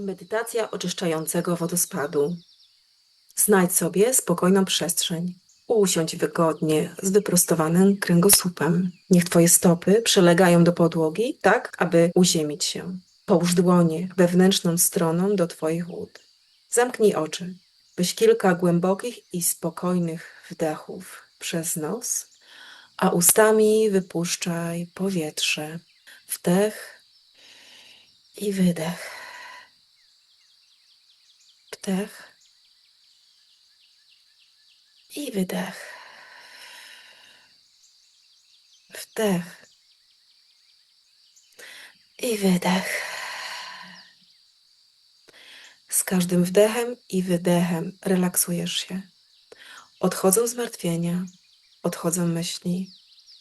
Medytacja oczyszczającego wodospadu. Znajdź sobie spokojną przestrzeń. Usiądź wygodnie z wyprostowanym kręgosłupem. Niech Twoje stopy przylegają do podłogi, tak aby uziemić się. Połóż dłonie wewnętrzną stroną do Twoich ud. Zamknij oczy, byś kilka głębokich i spokojnych wdechów przez nos, a ustami wypuszczaj powietrze. Wdech i wydech. Wdech i wydech. Wdech i wydech. Z każdym wdechem i wydechem relaksujesz się. Odchodzą zmartwienia, odchodzą myśli.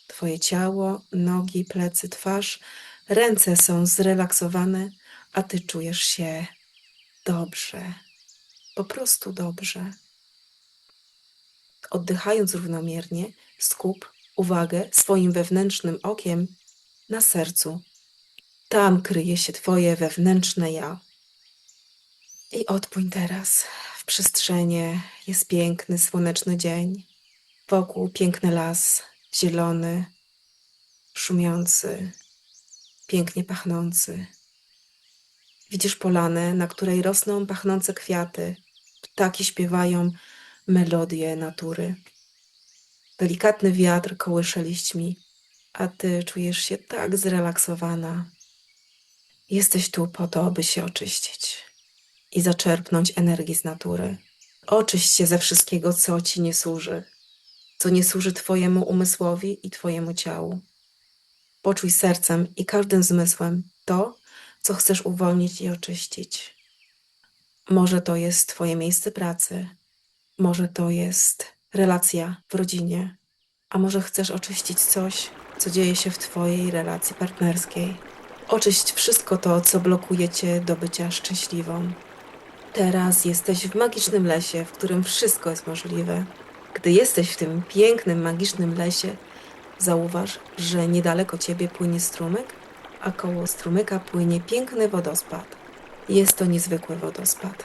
Twoje ciało, nogi, plecy, twarz, ręce są zrelaksowane, a ty czujesz się dobrze. Po prostu dobrze. Oddychając równomiernie, skup uwagę swoim wewnętrznym okiem na sercu. Tam kryje się Twoje wewnętrzne ja. I odpłyń teraz w przestrzenie. Jest piękny, słoneczny dzień. Wokół piękny las, zielony, szumiący, pięknie pachnący. Widzisz polanę, na której rosną pachnące kwiaty. Ptaki śpiewają melodie natury. Delikatny wiatr kołysze liśćmi, a ty czujesz się tak zrelaksowana. Jesteś tu po to, by się oczyścić i zaczerpnąć energii z natury. Oczyść się ze wszystkiego, co ci nie służy, co nie służy twojemu umysłowi i twojemu ciału. Poczuj sercem i każdym zmysłem to, co chcesz uwolnić i oczyścić. Może to jest Twoje miejsce pracy, może to jest relacja w rodzinie, a może chcesz oczyścić coś, co dzieje się w Twojej relacji partnerskiej. Oczyść wszystko to, co blokuje Cię do bycia szczęśliwą. Teraz jesteś w magicznym lesie, w którym wszystko jest możliwe. Gdy jesteś w tym pięknym, magicznym lesie, zauważ, że niedaleko Ciebie płynie strumyk, a koło strumyka płynie piękny wodospad. Jest to niezwykły wodospad.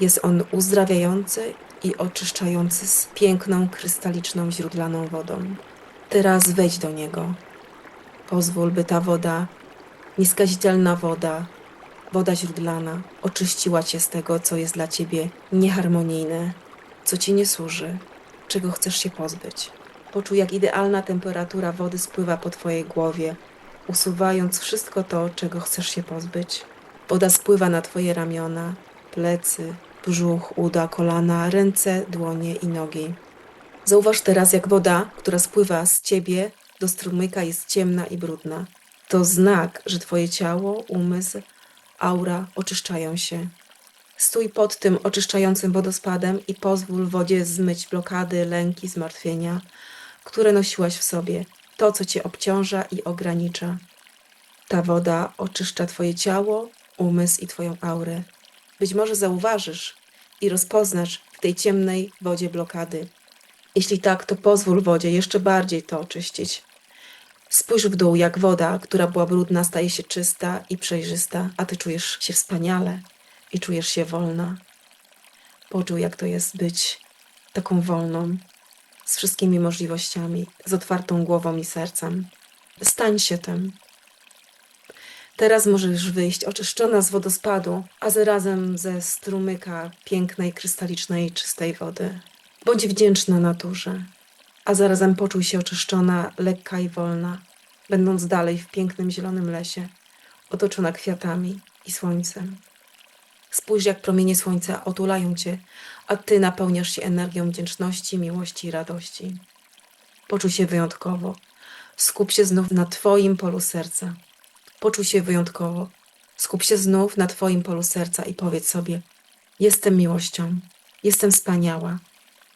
Jest on uzdrawiający i oczyszczający z piękną, krystaliczną, źródlaną wodą. Teraz wejdź do niego. Pozwól, by ta woda, nieskazitelna woda, woda źródlana, oczyściła cię z tego, co jest dla ciebie nieharmonijne, co ci nie służy, czego chcesz się pozbyć. Poczuj, jak idealna temperatura wody spływa po twojej głowie, usuwając wszystko to, czego chcesz się pozbyć. Woda spływa na twoje ramiona, plecy, brzuch, uda, kolana, ręce, dłonie i nogi. Zauważ teraz, jak woda, która spływa z ciebie do strumyka, jest ciemna i brudna. To znak, że twoje ciało, umysł, aura oczyszczają się. Stój pod tym oczyszczającym wodospadem i pozwól wodzie zmyć blokady, lęki, zmartwienia, które nosiłaś w sobie, to, co cię obciąża i ogranicza. Ta woda oczyszcza twoje ciało, umysł i twoją aurę. Być może zauważysz i rozpoznasz w tej ciemnej wodzie blokady. Jeśli tak, to pozwól wodzie jeszcze bardziej to oczyścić. Spójrz w dół, jak woda, która była brudna, staje się czysta i przejrzysta, a ty czujesz się wspaniale i czujesz się wolna. Poczuj, jak to jest być taką wolną, z wszystkimi możliwościami, z otwartą głową i sercem. Stań się tym. Teraz możesz wyjść oczyszczona z wodospadu, a zarazem ze strumyka pięknej, krystalicznej, czystej wody. Bądź wdzięczna naturze, a zarazem poczuj się oczyszczona, lekka i wolna, będąc dalej w pięknym zielonym lesie, otoczona kwiatami i słońcem. Spójrz, jak promienie słońca otulają cię, a ty napełniasz się energią wdzięczności, miłości i radości. Poczuj się wyjątkowo. Skup się znów na Twoim polu serca. Poczuj się wyjątkowo. Skup się znów na Twoim polu serca i powiedz sobie: Jestem miłością, jestem wspaniała,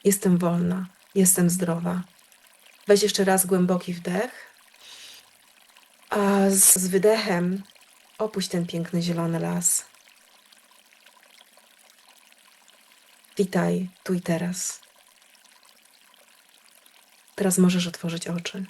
jestem wolna, jestem zdrowa. Weź jeszcze raz głęboki wdech, a z, z wydechem opuść ten piękny zielony las. Witaj tu i teraz. Teraz możesz otworzyć oczy.